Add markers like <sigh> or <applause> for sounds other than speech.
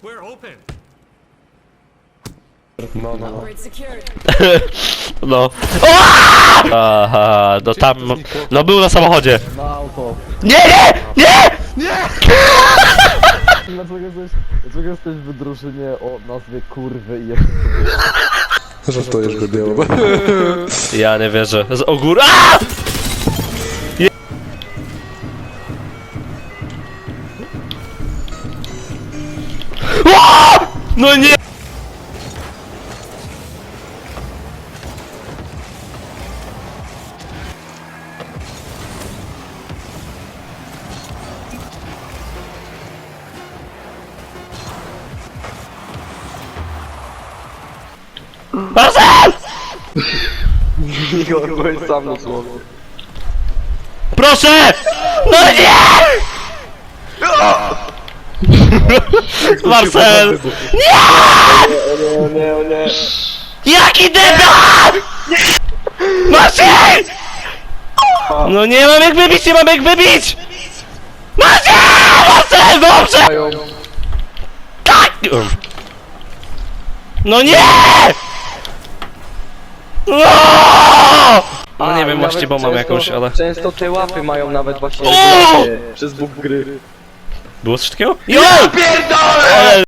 Square open. No, no, no. Upgrade secured. <laughs> No. Aha, no tam. No był na samochodzie. Na auto. Nie, nie! Nie! <laughs> Dlaczego jesteś, dlaczego jesteś w drużynie o nazwie kurwy i jeszcze Żartujesz go diabłem. Ja nie wierzę. Z ogór. A! O! No nie! Marcel! Igor, byłeś sam na słowie. Proszę! Nie! Marcel! O nie, o nie. Jaki debil! Marcel! No nie mam jak wybić, nie mam jak wybić! Marcel! Marcel, dobrze! Tak! No nie! No! No nie wiem właśnie, bo mam jakąś, ale... Często te łapy mają nawet właśnie przez bóg gry. Było coś takiego? Jo! pierdolę! Ale...